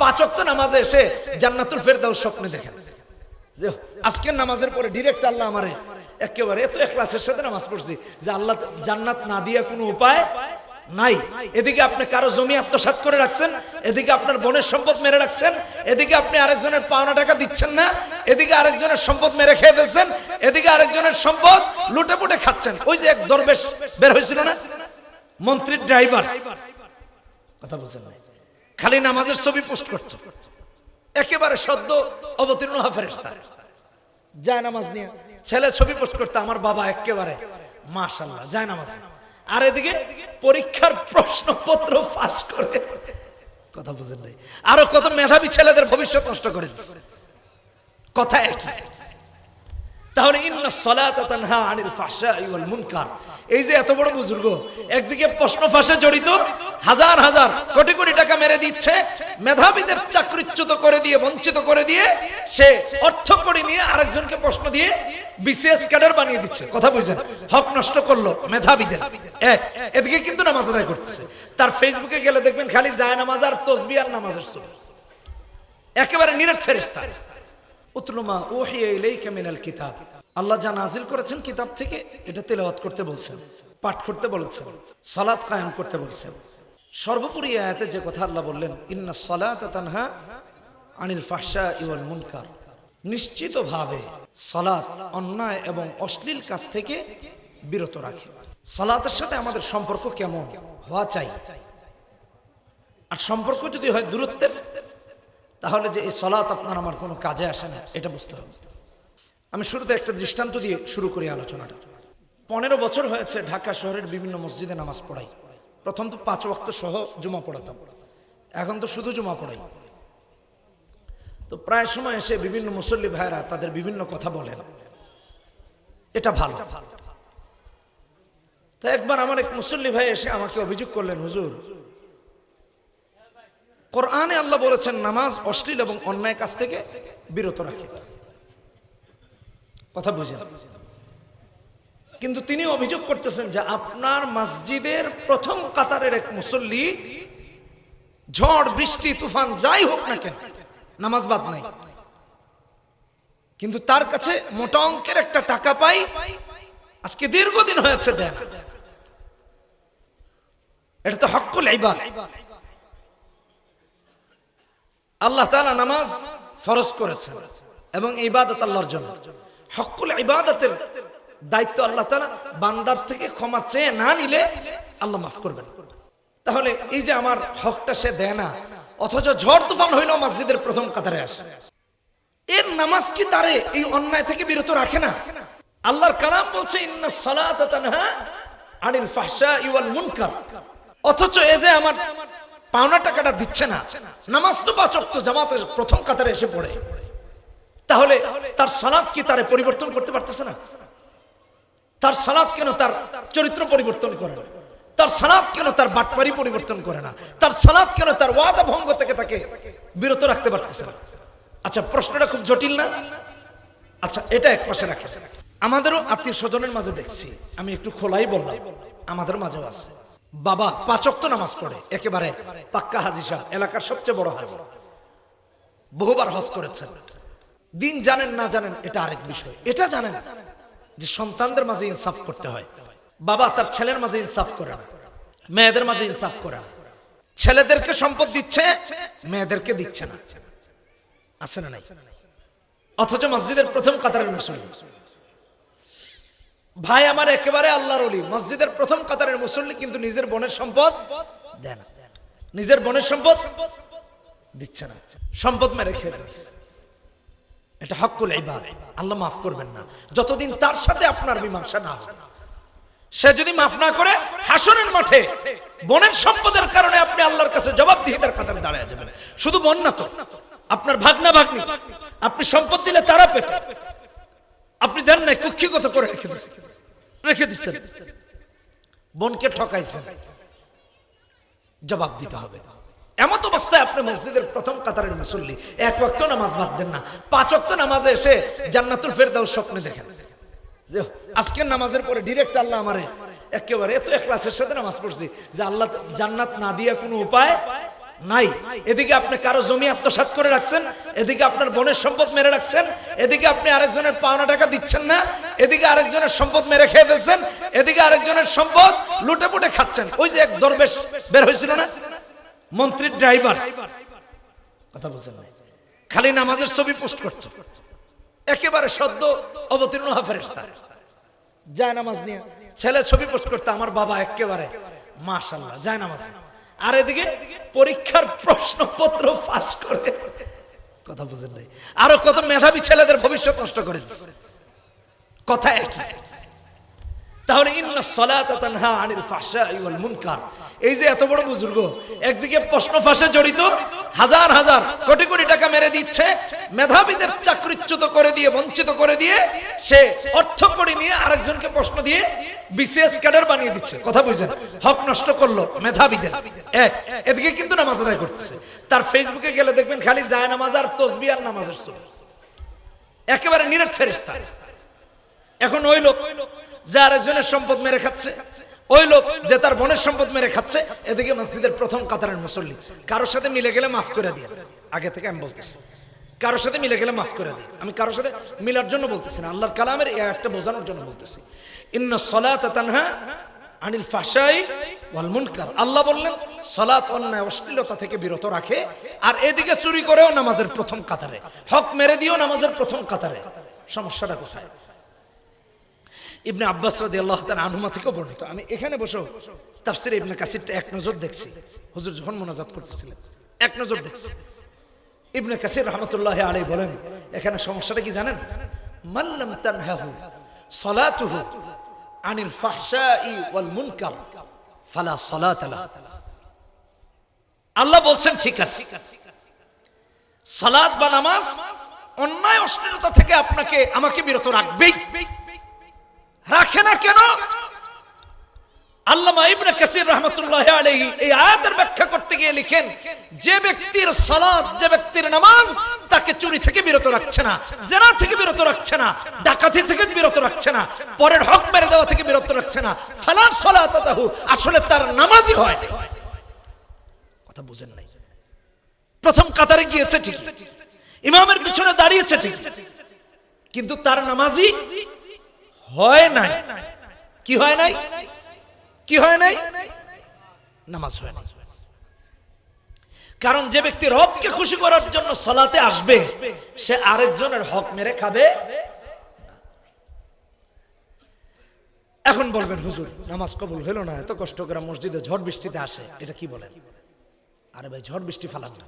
পাঁচক্ত নামাজে এসে জান্নাতুল ফেরদাউস স্বপ্নে দেখেন। যে আজকের নামাজের পরে ডিরেক্ট আল্লাহ আমারে একেবারে এত এখলাসের সাথে নামাজ পড়ছি যে আল্লাহ জান্নাত না দিয়া কোনো উপায় নাই। এদিকে আপনি কারও জমি আত্মসাৎ করে রাখছেন, এদিকে আপনার বোনের সম্পদ মেরে রাখছেন, এদিকে আপনি আরেকজনের পাওনা টাকা দিচ্ছেন না, এদিকে আরেকজনের সম্পদ মেরে খেয়ে ফেলছেন, এদিকে আরেকজনের সম্পদ লুটে পুটে খাচ্ছেন। ওই যে এক দরবেশ বের হয়েছিল না? মন্ত্রীর ড্রাইভার কথা বলছেন না? খালি নামাজের ছবি পোস্ট করছ একেবারে সদ্য অবতীর্ণ হওয়া ফেরেশতা। যায় নামাজ নিয়ে। ছেলে ছবি পোস্ট করতে, আমার বাবা একেবারে মাশাল্লাহ যায় নামাজ। আর এদিকে পরীক্ষার প্রশ্নপত্র ফাঁস করে। কথা বুঝেন নাই। আরও কত মেধাবী ছেলেদের ভবিষ্যৎ নষ্ট করে দিচ্ছে কথা একই। তাহলে এই যে এত বড় বুজুর্গ, একদিকে প্রশ্ন ফাঁসে জড়িত, হাজার হাজার কোটি কোটি টাকা মেরে দিচ্ছে, মেধাবীদের চাকরিচ্যুত করে দিয়ে, বঞ্চিত করে দিয়ে, সে অর্থ করে নিয়ে আরেকজনকে প্রশ্ন দিয়ে বিসিএস ক্যাডার বানিয়ে দিচ্ছে। কথা বুঝছেন হক নষ্ট করল মেধাবীদের। এক, এদিকে কিন্তু নামাজ আদায় করতেছে। তার ফেসবুকে গেলে দেখবেন খালি যায় নামাজ আর তসবি আর নামাজের ছবি একেবারে নিরেট ফেরেস্তা উতলুমা ওহিয়া ইলাইকা মিনাল কিতাব। আল্লাহ যা নাজিল করেছেন কিতাব থেকে এটা তেলাওয়াত করতে বলছেন, পাঠ করতে বলেছেন, সালাত কায়েম করতে বলছেন। সর্বোপরি আয়াতে যে কথা আল্লাহ বললেন, ইন্না সালাত তানহা আনিল ফাহশা ইওয়াল মুনকার। নিশ্চিতভাবে সালাত অন্যায় এবং অশ্লীল কাজ থেকে বিরত রাখে। সালাতের সাথে আমাদের সম্পর্ক কেমন? হওয়া চাই। আর সম্পর্ক যদি হয় দূরত্বের তাহলে যে এই সলাৎ আপনার আমার কোনো কাজে আসে না, এটা বুঝতে হবে। আমি শুরুতে একটা দৃষ্টান্ত দিয়ে শুরু করি আলোচনাটা। পনেরো বছর হয়েছে ঢাকা শহরের বিভিন্ন মসজিদে নামাজ পড়াই। প্রথম তো পাঁচ ওয়াক্ত সহ জুমা পড়াতাম। এখন তো শুধু জুমা পড়াই। তো প্রায় সময় এসে বিভিন্ন মুসল্লি ভাইরা তাদের বিভিন্ন কথা বলেন। এটা ভালো। তা একবার আমার এক মুসল্লি ভাই এসে আমাকে অভিযোগ করলেন, হুজুর কোরআনে আল্লাহ বলেছেন, নামাজ অশ্লীল এবং অন্যায় কাজ থেকে বিরত রাখে। কথা বুঝেন? কিন্তু তিনি অভিযোগ করতেছেন যে আপনার মসজিদের প্রথম কাতারের এক মুসল্লি ঝড়, বৃষ্টি, তুফান, যাই হোক না কেন, নামাজ বাদ নাই। কিন্তু তার কাছে মোটা অঙ্কের একটা টাকা পাই, আজকে দীর্ঘদিন হয়েছে এটা তো হকুল ইবাদ। আল্লাহ তাআলা নামাজ ফরজ করেছেন এবং ইবাদত আল্লাহর জন্য। হকুল ইবাদতের দায়িত্ব আল্লাহ তাআলা বান্দার থেকে ক্ষমা চেয়ে না নিলে আল্লাহ মাফ করবেন। তাহলে এই যে আমার হকটা সে দেয় না, অথচ ঝড় তুফান হইল মসজিদের প্রথম কাতারে আসে। এর নামাজ কি তারে এই অন্যায় থেকে বিরত রাখে না? আল্লাহর কালাম বলছে অথচ এ যে আমার পাওনা টাকাটা দিচ্ছে না। নামাজ তো পাঁচ ওয়াক্ত জামাতের প্রথম কাতারে এসে পড়ে। তাহলে তার সালাত কি তারে পরিবর্তন করতে পারতেছে না? তার সালাত কেন তার চরিত্র পরিবর্তন করে না? তার সালাত কেন তার বাটপারি পরিবর্তন করে না? তার সালাত কেন তার ওয়াদা ভঙ্গ থেকে তাকে বিরত রাখতে পারতেছে না? আচ্ছা প্রশ্নটা খুব জটিল না? আচ্ছা এটা এক পাশে রাখে আমাদেরও আত্মীয় স্বজনের মাঝে দেখছি। আমি একটু খোলাই বললাম। আমাদের মাঝেও আছে। বাবা পাচক তো নামাজ পড়ে, একেবারে পাক্কা হাজি সাহেব, এলাকার সবচেয়ে বড় হাজি। বহুবার হজ করেছেন। দিন জানেন না জানেন, এটা আরেক বিষয়। এটা জানেন যে সন্তানদের মাঝে ইনসাফ করতে হয়। বাবা তার ছেলের মাঝে ইনসাফ করে না, মেয়েদের মাঝে ইনসাফ করে না। ছেলেদেরকে সম্পদ দিচ্ছে, মেয়েদেরকে দিচ্ছে না। আছে না নাই? অথচ মসজিদের প্রথম কাতারের মুসল্লি। ভাই আমার একেবারে আল্লাহর অলি মসজিদের প্রথম কাতারের মুসল্লি কিন্তু নিজের বোনের সম্পদ দেয় নিজের বোনের সম্পদ দিচ্ছে না। সম্পদ মেরে খেয়ে এটা হকুল ইবাদ। আল্লাহ মাফ করবেন না। যতদিন তার সাথে আপনার মীমাংসা না সে যদি মাফ না করে হাসনের মাঠে বনের সম্পদের কারণে আপনি আল্লাহর কাছে জবাব জবাবদিহিতার কাতারে দাঁড়ায় যাবেন। শুধু বন না তো। আপনার ভাগনা ভাগ্নি। আপনি সম্পদ দিলে তারা পেত। আপনি দেন নাই কুক্ষিগত করে রেখে দিচ্ছেন রেখে দিচ্ছেন বোনকে ঠকাইছেন। জবাব দিতে হবে। এমত অবস্থায় আপনি মসজিদের প্রথম কাতারের মুসল্লি। এক ওয়াক্ত নামাজ বাদ দেন না। পাঁচ ওয়াক্ত নামাজে এসে জান্নাতুল ফেরদাউস স্বপ্নে দেখেন। যে আজকের নামাজের পরে ডিরেক্ট আল্লাহ আমারে একেবারে, এত এখলাসের সাথে নামাজ পড়ছি যে আল্লাহ জান্নাত না দিয়া কোনো উপায় নাই। এদিকে আপনি কারও জমি আত্মসাৎ করে রাখছেন, এদিকে আপনার বোনের সম্পদ মেরে রাখছেন, এদিকে আপনি আরেকজনের পাওনা টাকা দিচ্ছেন না, এদিকে আরেকজনের সম্পদ মেরে খেয়ে ফেলছেন, এদিকে আরেকজনের সম্পদ লুটে পুটে খাচ্ছেন। ওই যে এক দরবেশ বের হয়েছিল না? মন্ত্রীর ড্রাইভার। কথা বলছেন খালি নামাজের ছবি পোস্ট করছে। একেবারে সদ্য অবতীর্ণ হওয়া ফেরেশতা। যায় নামাজ নিয়ে। ছেলে ছবি পোস্ট করতে আমার বাবা একেবারে মাশাল্লাহ যায় নামাজ। আর এদিকে পরীক্ষার প্রশ্নপত্র ফাঁস করে। কথা বুঝেন নাই। আরও কত মেধাবী ছেলেদের ভবিষ্যৎ নষ্ট করে। কথা একই। তাহলে ইন্না সলাত তানহা আনিল ফাহশাই ওয়াল মুনকার। এই যে এত বড় বুজুর্গ, একদিকে প্রশ্ন ফাঁসে জড়িত, হাজার হাজার কোটি কোটি টাকা মেরে দিচ্ছে, মেধাবীদের চাকরিচ্যুত করে দিয়ে, বঞ্চিত করে দিয়ে, সে অর্থ করে নিয়ে আরেকজনকে প্রশ্ন দিয়ে বিসিএস ক্যাডার বানিয়ে দিচ্ছে। কথা বুঝছেন হক নষ্ট করল মেধাবীদের। এক, এদিকে কিন্তু নামাজ আদায় করতেছে। তার ফেসবুকে গেলে দেখবেন খালি যায় নামাজ আর তসবি আর নামাজের ছবি। একেবারে নিরেট ফেরেস্তা এখন ওই লোক যে আরেকজনের সম্পদ মেরে খাচ্ছে। ওই লোক যে তার বনের সম্পদ মেরে খাচ্ছে, এদিকে মসজিদের প্রথম কাতারের মুসল্লি। কারোর সাথে মিলে গেলে মাফ করে দিয়ে। আগে থেকে আমি বলতেছি। কারোর সাথে মিলে গেলে মাফ করে দিই আমি কারোর সাথে মিলার জন্য বলতেছি না, আল্লাহর কালামের এই একটা বোঝানোর জন্য বলতেছি। ইন্না তানহা আনিল ফাশাই ওয়াল মুনকার। আল্লাহ বললেন অন্যায়, অশ্লীলতা থেকে বিরত রাখে, আর এদিকে চুরি করেও নামাজের প্রথম কাতারে। হক মেরে দিও নামাজের প্রথম কাতারে। সমস্যাটা কোথায়? ইবনে আব্বাস রাদি আল্লাহ তার আনুমা থেকেও বর্ণিত। আমি এখানে বসেও তাফসির ইবনে কাসিরটা এক নজর দেখছি। হুজুর যখন মোনাজাত করতেছিলেন, এক নজর দেখছি। ইবনে কাসির রহমতুল্লাহ আলাই বলেন, এখানে সমস্যাটা কি জানেন? মাল্লাম তানহাহু সালাতুহু আনিল ফাহশাই ওয়াল মুনকার ফালা সালাত আল্লাহ বলছেন, ঠিক আছে। সালাত বা নামাজ অন্যায় অশ্লীলতা থেকে আপনাকে, আমাকে বিরত রাখবেই। রাখে না কেন? যে ব্যক্তির নামাজ তাকে চুরি থেকে পরের হক মেরে দেওয়া থেকে বিরত রাখছে না আসলে তার নামাজই হয়। কথা বুঝেন নাই। প্রথম কাতারে গিয়েছে ঠিক ইমামের পিছনে দাঁড়িয়েছে ঠিক কিন্তু তার নামাজই হয় নাই? কি হয় নাই? কি হয় নাই? নামাজ হয় নাই। কারণ যে ব্যক্তি রবকে খুশি করার জন্য সলাতে আসবে, সে আরেকজনের হক মেরে খাবে এখন বলবেন, হুজুর, নামাজ কবুল হইল না? এত কষ্ট করে মসজিদে ঝড় বৃষ্টিতে আসে, এটা কি বলেন? আরে ভাই, ঝড় বৃষ্টি ফালান না।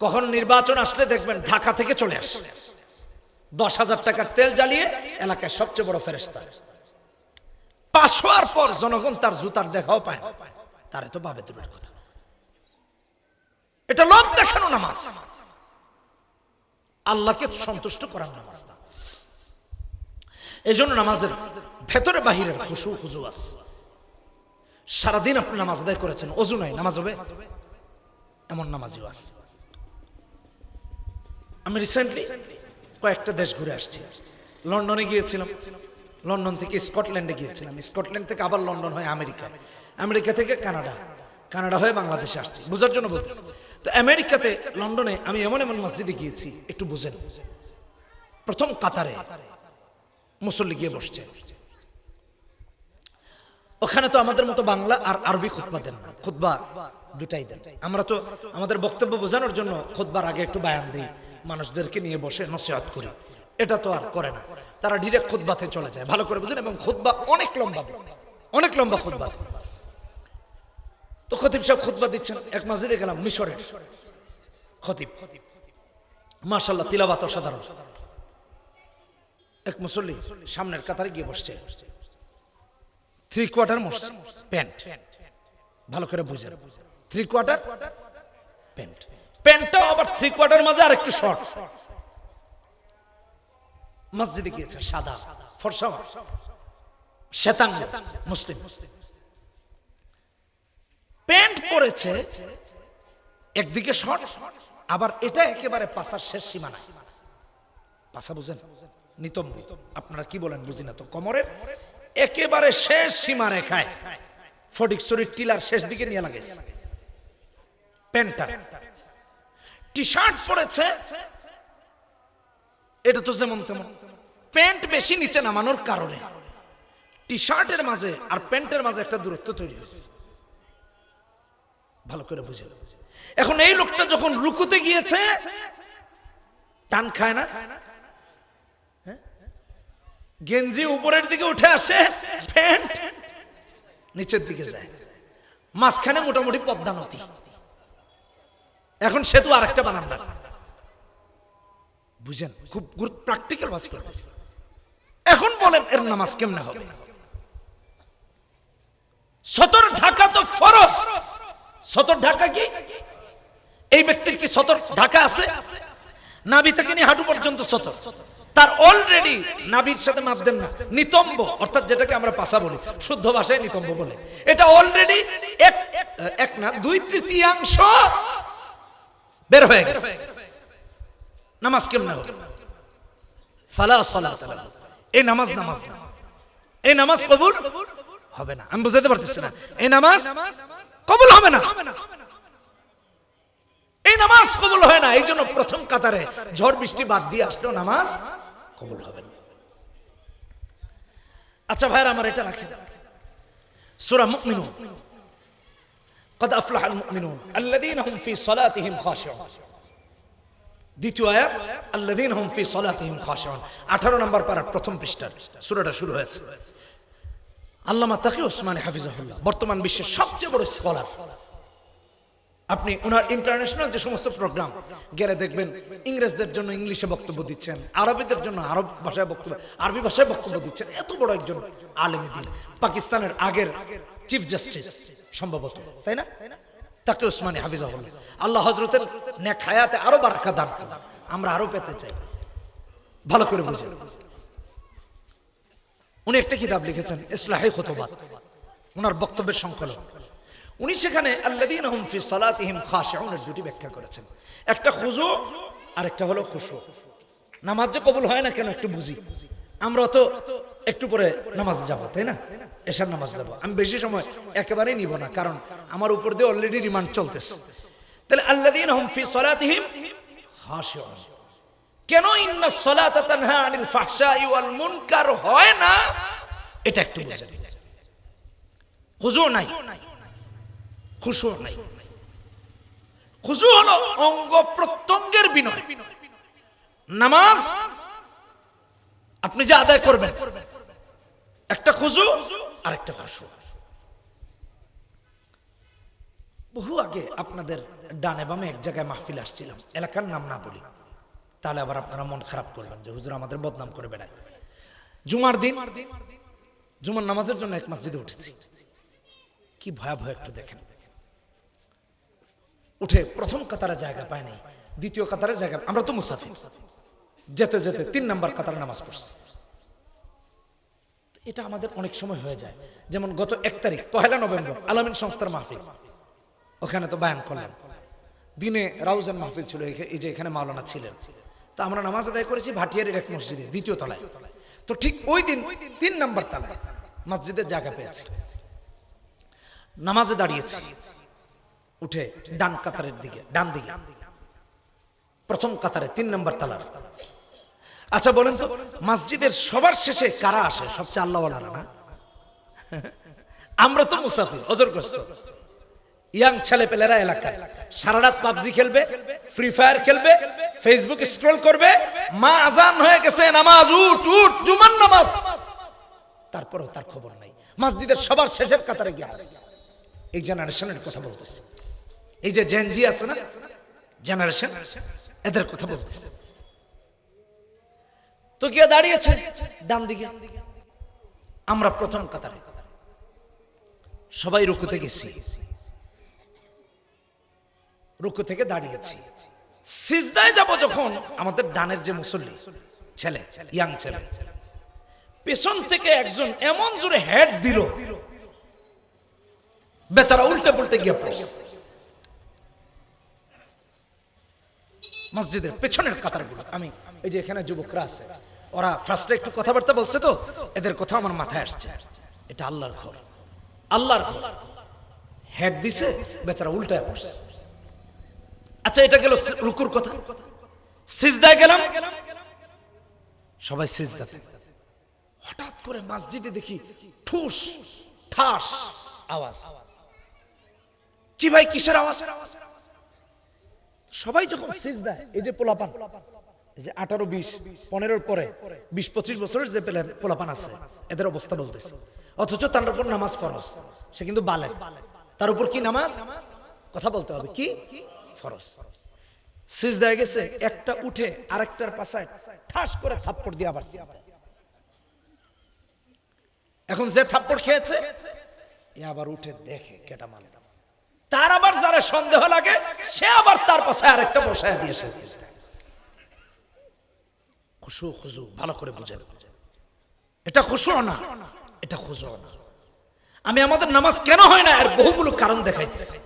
কখন নির্বাচন আসলে দেখবেন ঢাকা থেকে চলে আসে। দশ হাজার টাকার তেল জ্বালিয়ে এলাকায় সবচেয়ে বড় ফেরেস্তা পাশ হওয়ার পর জনগণ তার জুতার দেখাও পায় না। তারে তো পাবে দূরের কথা। এটা লোক দেখানো নামাজ। আল্লাহকে সন্তুষ্ট করার নামাজ না। এই জন্য নামাজের ভেতরে বাহিরের খুশু খুজু আছে। সারাদিন আপনি নামাজ আদায় করেছেন, অজু নাই, নামাজ হবে? এমন নামাজিও আছে। আমি রিসেন্টলি কয়েকটা দেশ ঘুরে আসছি। লন্ডনে গিয়েছিলাম। লন্ডন থেকে স্কটল্যান্ডে গিয়েছিলাম। স্কটল্যান্ড থেকে আবার লন্ডন হয় আমেরিকা। আমেরিকা থেকে কানাডা। কানাডা হয়ে বাংলাদেশে আসছি। বোঝার জন্য বলতেছি। তো আমেরিকাতে, লন্ডনে আমি এমন এমন মসজিদে গিয়েছি, একটু বুঝেন। প্রথম কাতারে মুসল্লি গিয়ে বসছে। ওখানে তো আমাদের মতো বাংলা আর আরবি খুতবা দেন না। খুতবা দুটাই দেন। আমরা তো, আমাদের বক্তব্য বোঝানোর জন্য খুতবার আগে একটু বায়ান দিই। মানুষদেরকে নিয়ে বসে নসিহত করি। এটা তো আর করে না। তারা ডিরেক্ট খুতবাতে চলে যায়। ভালো করে বুঝেন? এবং খুতবা অনেক লম্বা অনেক লম্বা দেয়। তো খতিব সাহেব খুতবা দিচ্ছেন। এক মসজিদে গেলাম, মিশরের। খতিব। মাশাল্লাহ তিলাবাত অসাধারণ। এক মুসল্লি সামনের কাতারে গিয়ে বসছে। Three quarter pant. ভালো করে বুঝে থ্রি কোয়ার্টার প্যান্ট। প্যান্টটাও আবার থ্রি কোয়ার্টার মাঝে আর একটু শর্ট মসজিদে গিয়েছে, সাদা ফর্সা শ্বেতাঙ্গ মুসলিম। প্যান্ট পরেছে, একদিকে শর্ট আবার এটা একেবারে পাশার শেষ সীমানা। পাশা বুঝেন? নিতম্ব। আপনারা কি বলেন বুঝি না তো? কমরের একেবারে শেষ সীমা রেখায়। ফটিকছড়ির টিলার শেষ দিকে নিয়ে লাগাইছে প্যান্টটা। টি শার্ট পরেছে। এটা তো যেমন তেমন। প্যান্ট বেশি নিচে নামানোর কারণে। টি শার্টের মাঝে আর প্যান্টের মাঝে একটা দূরত্ব তৈরি হয়েছে। ভালো করে বুঝে এখন এই লোকটা যখন রুকুতে গিয়েছে, টান খায় না? হ্যাঁ? গেঞ্জি উপরের দিকে উঠে আসে, প্যান্ট নিচের দিকে যায়। মাঝখানে মোটামুটি পদ্মা নদী এখন সেতু আরেকটা বানান না। বুঝেন, খুব প্র্যাকটিক্যাল বাস করতেছে এখন বলেন এর নামাজ কেমনে হবে? সতর ঢাকা তো ফরজ। সতর ঢাকা কি? এই ব্যক্তির কি সতর ঢাকা আছে? নাবি থেকে নিয়ে হাঁটু পর্যন্ত সতর। তার অলরেডি নাবির সাথে মাপ দেন না। নিতম্ব, অর্থাৎ যেটাকে আমরা পাশা বলি, শুদ্ধ ভাষায় নিতম্ব বলে। এটা অলরেডি এক এক না, দুই তৃতীয়াংশ বের হয়ে গেছে। নামাজ কেমন এই নামাজ নামাজ এই নামাজ কবুল হবে না। আমি বুঝাতে পারতেছি না। এই নামাজ কবুল হবে না। এই নামাজ কবুল হয় না। এই জন্য প্রথম কাতারে ঝড় বৃষ্টি বাদ দিয়ে আসলেও নামাজ কবুল হবে না। আচ্ছা ভাইরা, আমার এটা রাখেন। সূরা মুমিনুন। قد أفلح المؤمنون الذين هم في صلاتهم خاشعون দ্বিতীয় আয়াত আল্লাযীন হুম ফি সালাতিহিম খাশিউন 18 নম্বর পারার প্রথম পৃষ্ঠার সূরাটা শুরু হয়েছে আল্লামা তাকি ওসমানী হাফিজাহুল্লাহ বর্তমান বিশ্বের সবচেয়ে বড় স্কলার আপনি ওনার ইন্টারন্যাশনাল যে সমস্ত প্রোগ্রাম গেলে দেখবেন ইংরেজদের জন্য ইংলিশে বক্তব্য দিচ্ছেন আরবিদের জন্য আরব ভাষায় বক্তব্য আরবি ভাষায় বক্তব্য দিচ্ছেন এত বড় একজন আলেমী দিন পাকিস্তানের আগের চিফ জাস্টিস সম্ভবত, তাই না? তাকে ওসমানী হাফিজাহুল্লাহ আল্লাহ হজরতের নেক হায়াতে আরও বারাকা দান আমরা আরও পেতে চাই। ভালো করে বুঝে উনি একটা কিতাব লিখেছেন, ইসলাহি খুতবাত। ওনার বক্তব্যের সংকলন। উনি সেখানে, আল্লাযীনা হুম ফি সালাতিহিম খাশিউনের দুটি ব্যাখ্যা করেছেন। একটা খুজু আর একটা হলো খুশু নামাজ যে কবুল হয় না কেন একটু বুঝি। আমরা তো একটু পরে নামাজ যাব, তাই না? এশার নামাজ যাব আমি বেশি সময় একেবারেই নিব না, কারণ আমার উপর দিয়ে অলরেডি রিমান্ড চলতেছে। তাহলে আল্লাযীনা হুম ফি খাশিউন। কেন ইন্না তানহা আনিল ওয়াল মুনকার হয় না? এটা একটু খুজু নাই। খুশু নাই। হলো অঙ্গ প্রত্যঙ্গের বিনয় নামাজ আপনি যে আদায় করবেন, একটা খুশু আর একটা খুশু বহু আগে আপনাদের ডানে বামে এক জায়গায় মাহফিল আসছিলাম। এলাকার নাম না বলি। তাহলে আবার আপনারা মন খারাপ করবেন যে হুজুর আমাদের বদনাম করে বেড়ায়। জুমার দিন, জুমার নামাজের জন্য এক মসজিদে উঠেছি। কি ভয়াবহ একটু দেখেন। উঠে প্রথম কাতারে জায়গা পায়নি দ্বিতীয় কাতারে জায়গা আমরা তো মুসাফির। যেতে যেতে তিন নাম্বার কাতারে নামাজ পড়ছি। এটা আমাদের অনেক সময় হয়ে যায়। যেমন গত এক তারিখ, পহেলা নভেম্বর, আলামিন সংস্থার মাহফিল। ওখানে তো বায়ান করলেন। দিনে রাউজান মাহফিল ছিল এই যে এখানে মাওলানা ছিলেন। তা আমরা নামাজ আদায় করেছি ভাটিয়ারির এক মসজিদে, দ্বিতীয় তলায়। তো ঠিক ওই দিন তিন নম্বর তলায় মসজিদের জায়গা পেয়েছি। নামাজে দাঁড়িয়েছি। উঠে ডান কাতারের দিকে, ডান দিকে। প্রথম কাতারে তিন নম্বর তালার। আচ্ছা বলেন তো, মসজিদের সবার শেষে কারা আসে? সবচেয়ে আল্লাহওয়ালারা, না? আমরা তো মুসাফির, অজরগ্রস্ত। ইয়াং ছেলে পেলেরা এলাকায়। সারা রাত পাবজি খেলবে, ফ্রি ফায়ার খেলবে ফেসবুক স্ক্রল করবে, মা আজান হয়ে গেছে, নামাজ, উঠ উঠ জুমান নামাজ। তারপরেও তার খবর নাই। মসজিদের সবার শেষের কাতারে গিয়ে। এই জেনারেশনের কথা বলতেছি। এই যে জেনজি আছে না? জেনারেশন এদের কথা বলতেছে। তো গিয়ে দাঁড়িয়েছে ডান দিকে। আমরা প্রথম কাতারে। সবাই রুকুতে গেছি। রুকু থেকে দাঁড়িয়েছি। সিজদায় যাব যখন আমাদের ডানের যে মুসল্লি, ছেলে, ইয়াং ছেলে, পেছন থেকে একজন এমন জোরে হেড দিল। বেচারা উল্টে পুল্টে গিয়ে পড়ছে। মসজিদের পেছনের কাতারগুলো, আমি এই যে এখানে যুবকরা আছে ওরা ফার্স্টে একটু কথাবার্তা বলছে তো, এদের কথা আমার মাথায় আসছে। এটা আল্লাহর ঘর। আল্লাহর ঘর। হেড দিছে, বেচারা উল্টায় পড়ছে। আচ্ছা এটা গেল রুকুর কথা। সিজদায় গেলাম। সবাই সিজদাতে হঠাৎ করে মসজিদে দেখি ঠুস, ঠাস আওয়াজ। কি ভাই, কিসের আওয়াজ? সবাই যখন সিজদা এই যে পোলাপান যে আঠারো বিশ, পনেরোর পরে বিশ পঁচিশ বছরের যে পোলাপান আছে, এদের অবস্থা বলতেছে। অথচ তার উপর নামাজ সে কিন্তু বালে। তার উপর কি নামাজ? কথা বলতে হবে, কি? ফরজ। সিজদায় গেছে, একটা উঠে আরেকটার পাশায় ঠাস করে থাপ্পড় দিয়ে আবার এখন যে থাপ্পড় খেয়েছে, এ আবার উঠে দেখে কেটা তার আবার যারা সন্দেহ লাগে, সে আবার তার পাশে আরেকটা বসায় সিজদায়। খুশু, খুজু, ভালো করে বুঝেন। এটা খুশু না? এটা খুজু। না আমি আমাদের নামাজ কেন হয় না? এর বহুগুলো কারণ দেখাইতেছি।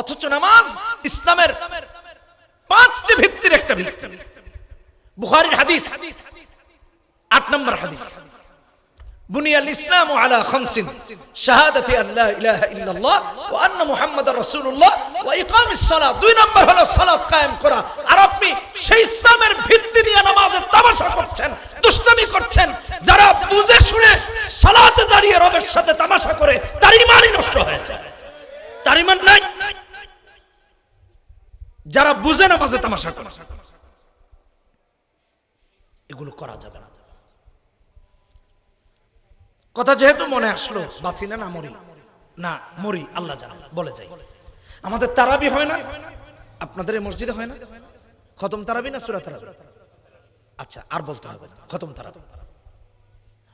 অথচ নামাজ ইসলামের পাঁচটি ভিত্তির একটা ভিত্তি। বুখারীর হাদিস, আট নম্বর হাদিস। বুনিয়াল ইসলাম আলা খামসিন। শাহাদাতি আল্লাহ ইলাহা ইল্লাল্লাহ ওয়া আন্না মুহাম্মাদার রাসূলুল্লাহ ওয়া ইকামিস সালাত। দুই নাম্বার হলো সালাত কায়েম করা। আর আপনি সেই ইসলামের ভিত্তি নিয়ে নামাজের তামাশা করছেন, দুষ্টামি করছেন, যারা বুঝে শুনে সালাত দাঁড়িয়ে রবের সাথে তামাশা করে, তার ইমানই নষ্ট হয়ে যায়। তার ইমান নাই। যারা বুঝে নামাজে তামাশা করে, এগুলো করা যাবে না। কথা যেহেতু মনে আসলো, বাঁচি না মরি। না, মরি, আল্লাহ জানা, বলে যাই। আমাদের তারাবি হয় না? আপনাদের এই মসজিদে হয় না? খতম তারাবি না সুরা তারাবি? আচ্ছা আর বলতে হবে খতম তারাবি।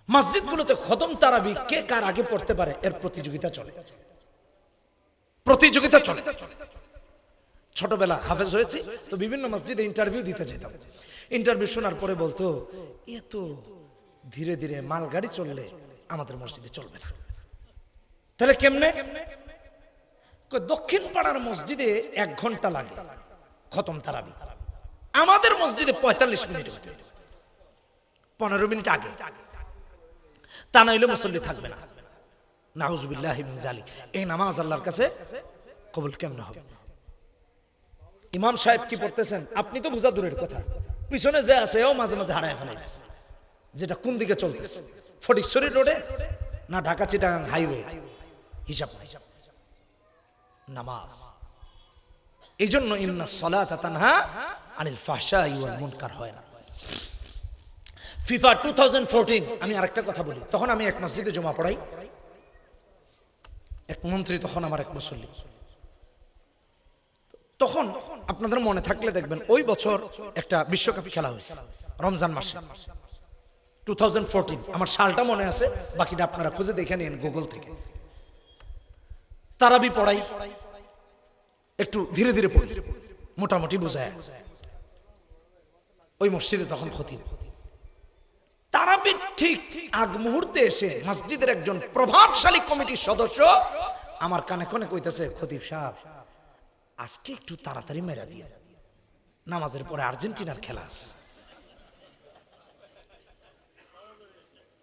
মসজিদগুলোতে খতম তারাবি কে কার আগে পড়তে পারে? এর প্রতিযোগিতা চলে। প্রতিযোগিতা চলে। ছোটবেলা হাফেজ হয়েছে, তো বিভিন্ন মসজিদে ইন্টারভিউ দিতে যেতাম। ইন্টারভিউ শোনার পরে বলতো এ তো ধীরে ধীরে মালগাড়ি চললে আমাদের মসজিদে চলবে না। তাহলে কেমনে? দক্ষিণ পাড়ার মসজিদে এক ঘণ্টা লাগে, খতম তারাবি। আমাদের মসজিদে পঁয়তাল্লিশ মিনিট হতে পনেরো মিনিট আগে। তা নইলে মুসল্লি থাকবে না। নাউজুবিল্লাহ জালিক এই নামাজ আল্লাহর কাছে কবুল কেমনে হবে? ইমাম সাহেব কি পড়তেছেন? আপনি তো বোঝা দূরের কথা। পিছনে যে আছে, ও মাঝে মাঝে হারায় ফেলাইতেছে। যেটা কোন দিকে চলতেছে? ফটিকছড়ি রোডে না ঢাকা চিটাগাং হাইওয়ে? হিসাব নাই নামাজ। এই জন্য ইন্না সলাত তানহা আনিল ফাহশা ওয়াল মুনকার হয় না। ফিফা টু আমি আরেকটা কথা বলি। তখন আমি এক মসজিদে জমা পড়াই। এক মন্ত্রী তখন আমার এক মুসল্লি। তখন আপনাদের মনে থাকলে দেখবেন ওই বছর একটা বিশ্বকাপ খেলা হয়েছে, রমজান মাসে। টু আমার সালটা মনে আছে, বাকিটা আপনারা খুঁজে দেখে নিন গুগল থেকে। তারাবি পড়াই, একটু ধীরে ধীরে পড়ি, মোটামুটি বোঝায়। ওই মসজিদে তখন ক্ষতি তারাবি ঠিক আগ মুহূর্তে এসে মসজিদের একজন প্রভাবশালী কমিটির সদস্য আমার কানে কানে কইতেছে, খতিব সাহেব, আজকে একটু তাড়াতাড়ি মেরা দিয়ে নামাজের পরে আর্জেন্টিনার খেলা আছে।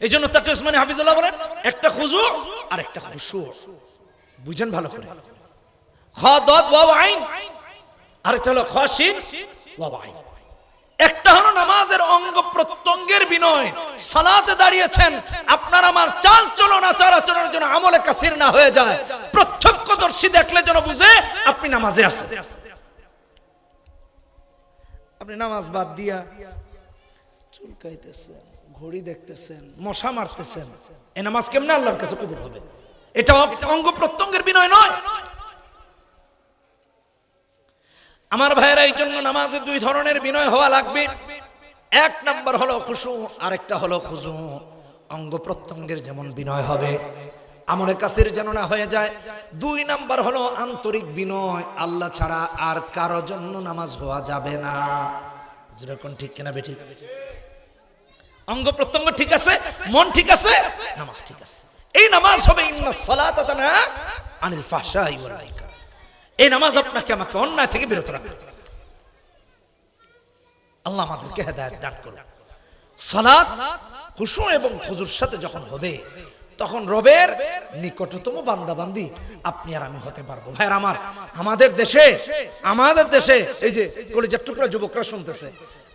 এই জন্য তাকে উসমানী হাফিজুল্লাহ বলেন, একটা খুজু আর একটা খুশু। বুঝেন ভালো করে। খ হলো আইন। একটা হলো নামাজের অঙ্গ প্রত্যঙ্গের বিনয়। সালাতে দাঁড়িয়েছেন। আপনার আমার চাল চলন আচার আচরণের জন্য আমলে কাসির না হয়ে যায়। প্রত্যক্ষদর্শী দেখলে যেন বুঝে আপনি নামাজে আছেন। আপনি নামাজ বাদ দিয়া চুলকাইতেছেন। ঘড়ি দেখতেছেন, মশা মারতেছেন। এ নামাজ কেমনে আল্লাহর কাছে কবুল হবে? এটা অঙ্গ প্রত্যঙ্গের বিনয় নয়। আমার ভাইয়েরা এই জন্য নামাজে দুই ধরনের বিনয় হওয়া লাগবে। এক নাম্বার হলো খুশু, আরেকটা হলো খুশু অঙ্গ প্রত্যঙ্গের যেমন বিনয় হবে, আমলে কাছের যেন না হয়ে যায়। দুই নাম্বার হলো আন্তরিক বিনয়, আল্লাহ ছাড়া আর কারও জন্য নামাজ হওয়া যাবে না। যেরকম ঠিক কিনা বেঠি অঙ্গ প্রত্যঙ্গ ঠিক আছে, মন ঠিক আছে? নামাজ ঠিক আছে। এই নামাজ হবে আনিল এই নামাজ আপনাকে আমাকে অন্যায় থেকে বিরত রাখবে। আল্লাহ আমাদেরকে হেদায়েত দান করুন। সালাত খুশু এবং খুজুর সাথে যখন হবে তখন রবের নিকটতম বান্দাবান্দি আপনি আর আমি হতে পারব। ভাইয়ের আমার, আমাদের দেশে আমাদের দেশে, এই যে কলিজার টুকরা যুবকরা শুনতেছে,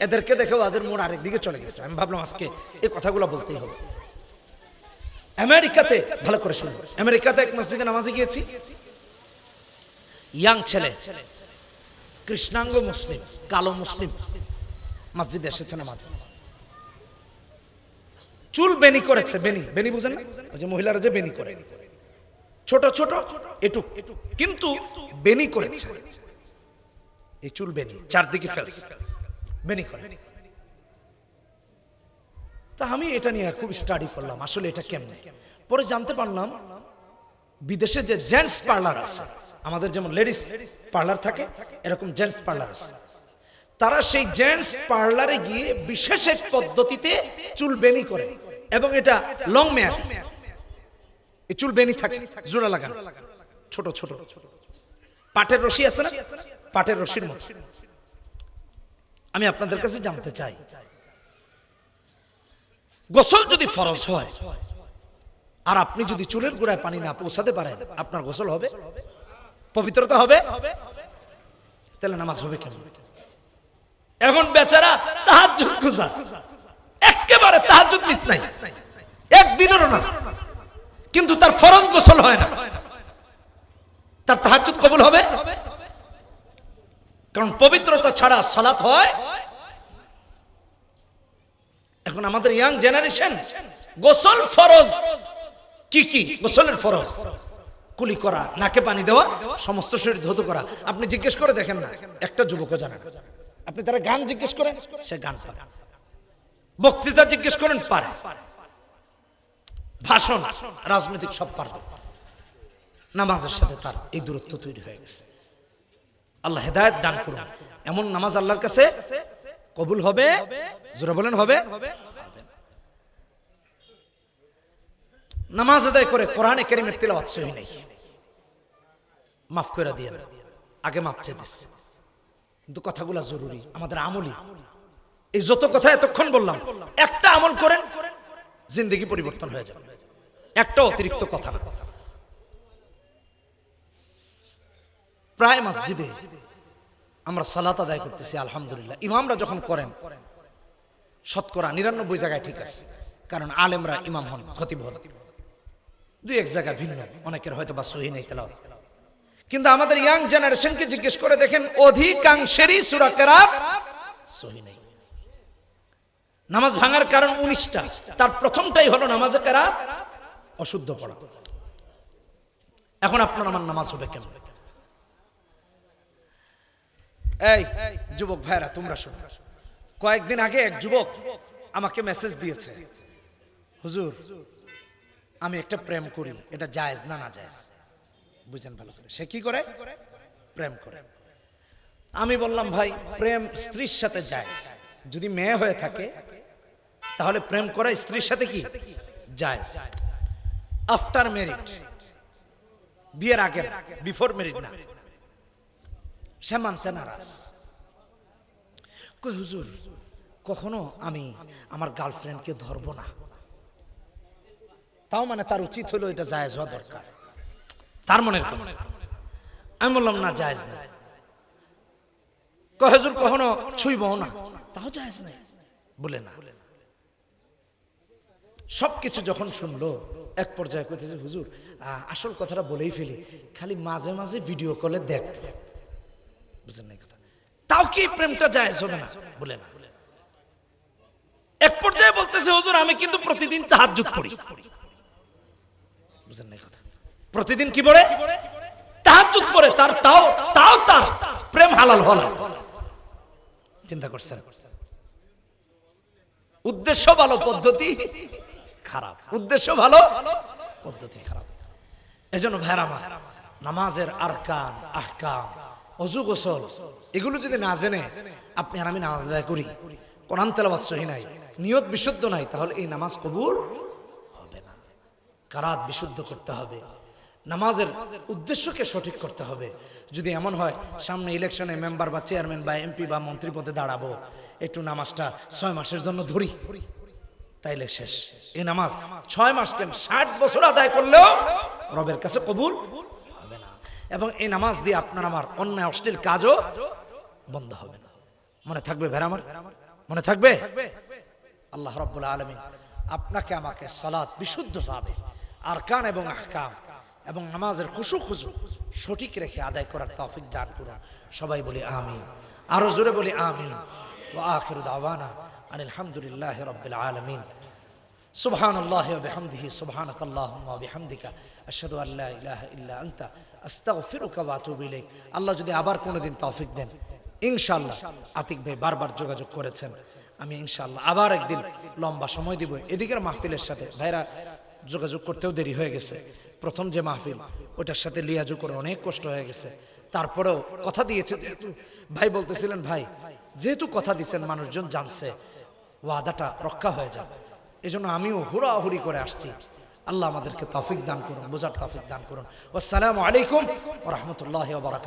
এদেরকে দেখেও আজের মোড় আরেক দিকে চলে গেছে। আমি ভাবলাম আজকে এই কথাগুলো বলতেই হবে। আমেরিকাতে, ভালো করে শুনুন, আমেরিকাতে এক মসজিদে নামাজে গিয়েছি। ইয়াং ছেলে, কৃষ্ণাঙ্গ মুসলিম, কালো মুসলিম, মসজিদে এসেছে নামাজ। চুল বেনি করেছে, বেনি বেনি বুঝেন না? যে মহিলারা যে বেনি করে। ছোট ছোট, এটুক কিন্তু বেনি করেছে। এই চুল বেনি, চারদিকে ফেলছে। বেনি করে। তা আমি এটা নিয়ে খুব স্টাডি করলাম, আসলে এটা কেমনে? পরে জানতে পারলাম, বিদেশে যে জেন্টস পার্লার আছে, আমাদের যেমন লেডিস পার্লার থাকে, এরকম জেন্টস পার্লার আছে। তারা সেই জেন্টস পার্লারে গিয়ে বিশেষ এক পদ্ধতিতে চুল বেনি করে এবং এটা লং মেয়াদ এই চুল বেনি থাকে, জোড়া লাগানো। ছোট ছোট। পাটের রশি আছে না? পাটের রশির মতো। আমি আপনাদের কাছে জানতে চাই। গোসল যদি ফরজ হয়, আর আপনি যদি চুলের গোড়ায় পানি না পৌঁছাতে পারেন, আপনার গোসল হবে? পবিত্রতা হবে? তাহলে নামাজ হবে কেন এখন বেচারা তাহাজ্জুদ খুঁজা। একেবারে তাহাজ্জুদ মিস নাই। একদিনেরও না। কিন্তু তার ফরজ গোসল হয় না। তার তাহাজ্জুদ কবুল হবে? কারণ পবিত্রতা ছাড়া সালাত হয়। এখন আমাদের ইয়াং জেনারেশন, গোসল ফরজ কি কি? গোসলের ফরজ। কুলি করা, নাকে পানি দেওয়া, সমস্ত শরীর ধৌত করা। আপনি জিজ্ঞেস করে দেখেন না, একটা যুবকও জানে না। আপনি তারা গান জিজ্ঞেস করেন সে গান পারে। বক্তৃতা জিজ্ঞেস করেন পারে। ভাষণ রাজনৈতিক সব পারবে। নামাজের সাথে তার এই দূরত্ব তৈরি হয়ে গেছে। আল্লাহ হেদায়ত দান করুন। এমন নামাজ আল্লাহর কাছে কবুল হবে জোরে বলেন হবে। নামাজ আদায় করে কোরআনে কেরিমের তেলাওয়াত সহি নেই। মাফ করে দিয়ে আগে মাপ চেয়ে দিচ্ছে কিন্তু কথাগুলা জরুরি, আমাদের আমলি এই যত কথা এতক্ষণ বললাম, একটা আমল করেন, জিন্দগি পরিবর্তন হয়ে যাবে। একটা অতিরিক্ত কথা প্রায় মসজিদে আমরা সালাত আদায় করতেছি, আলহামদুলিল্লাহ। ইমামরা যখন করেন, শতকরা নিরানব্বই জায়গায় ঠিক আছে, কারণ আলেমরা ইমাম হন, খতিব হন। দুই এক জায়গা ভিন্ন, অনেকের হয়তো বা সহি নেই তেলাওয়াত। কিন্তু আমাদের ইয়াং জেনারেশনকে জিজ্ঞেস করে দেখেন, অধিকাংশেরই সুরা কেরাত সহি নেই। নামাজ ভাঙার কারণ উনিশটা। তার প্রথমটাই হলো নামাজে কেরাত অশুদ্ধ পড়া। এখন আপনার আমার নামাজ হবে কেমন এই যুবক ভাইরা তোমরা শোনো। কয়েকদিন আগে এক যুবক আমাকে মেসেজ দিয়েছে। হুজুর, আমি একটা প্রেম করি, এটা জায়েজ না না জায়েজ? বুঝেন ভালো করে। সে কি করে? প্রেম করে। আমি বললাম, ভাই, প্রেম স্ত্রীর সাথে জায়েজ যদি মেয়ে হয়ে থাকে, তাহলে প্রেম করা স্ত্রীর সাথে কি? জায়েজ আফটার ম্যারিড বিয়ের আগে, বিফোর ম্যারিড না। সে মানতে নারাজ। কই, হুজুর, কখনো আমি আমার গার্লফ্রেন্ডকে ধরবো না? তাও মানে তার উচিত হলো এটা জায়েজ হওয়া দরকার। তার মনের কথা আমি বললাম, না, জায়েজ না। কয়, হুজুর, কখনো ছুইব না। তাও জায়েজ নাই? বলে না। সবকিছু যখন শুনলো, এক পর্যায়ে কইতেছে, হুজুর আসল কথাটা বলেই ফেলি। খালি মাঝে মাঝে ভিডিও কলে দেখ। বুঝলেন না কথা। তাও কি প্রেমটা জায়েজ হবে না? বলে না। এক পর্যায়ে বলতেছে, হুজুর, আমি কিন্তু প্রতিদিন তাহাজ্জুদ পড়ি। বুঝলেন না কথা। প্রতিদিন কি পড়ে? তার তাও তাও তার প্রেম হালাল হলো। চিন্তা করছেন? উদ্দেশ্য ভালো, পদ্ধতি খারাপ। উদ্দেশ্য ভালো, পদ্ধতি খারাপ। এজন্য ভেরামা নামাজের আরকান, আহকাম, অজু গোসল, এগুলো যদি না জেনে আপনি আর আমি নামাজ আদায় করি, কোরআন তেলাবাদ সহি নাই, নিয়ত বিশুদ্ধ নাই, তাহলে এই নামাজ কবুল হবে না। কারাত বিশুদ্ধ করতে হবে। নামাজের উদ্দেশ্যকে সঠিক করতে হবে। যদি এমন হয়, সামনে ইলেকশনে মেম্বার বা চেয়ারম্যান বা এমপি বা মন্ত্রী পদে দাঁড়াবো, একটু নামাজটা ছয় মাসের জন্য ধরি। তাইলে শেষ। এই নামাজ ছয় মাস কেন? ষাট বছর আদায় করলেও রবের কাছে কবুল হবে না। এবং এই নামাজ দিয়ে আপনার আমার অন্যায়, অশ্লীল কাজও বন্ধ হবে না। মনে থাকবে ভেরামার মনে থাকবে? আল্লাহ রব্বুল আলমী আপনাকে আমাকে সালাত বিশুদ্ধ পাবে আরকান এবং আহকাম এবং নামাজের খুশু খুশু সঠিক রেখে আদায় করার তৌফিক দান করুন সবাই বলি আমিন আরো জোরে বলি আমিন ওয়া আখিরু দাওয়ানা আনিল হামদুলিল্লাহি রাব্বিল আলামিন سبحان الله وبحمده سبحانك اللهم وبحمدك أشهد أن لا إله إلا أنت أستغفرك وأتوب إليك আল্লাহ যদি আবার কোনোদিন তৌফিক দেন ইনশাআল্লাহ আতিক ভাই বারবার যোগাযোগ করেছেন আমি ইনশাআল্লাহ আবার একদিন লম্বা সময় দিব এদিকের মাহফিলের সাথে ভাইরা যোগাযোগ করতেও দেরি হয়ে গেছে। প্রথম যে মাহফিল, ওটার সাথে লিয়াজু করে অনেক কষ্ট হয়ে গেছে। তারপরেও কথা দিয়েছে যেহেতু ভাই বলতেছিলেন, ভাই, যেহেতু কথা দিচ্ছেন মানুষজন জানছে, ওয়াদাটা রক্ষা হয়ে যাবে। এজন্য আমিও হুড়াহুড়ি করে আসছি। আল্লাহ আমাদেরকে তৌফিক দান করুন, বোঝার তৌফিক দান করুন। আসসালামু আলাইকুম রাহমাতুল্লাহি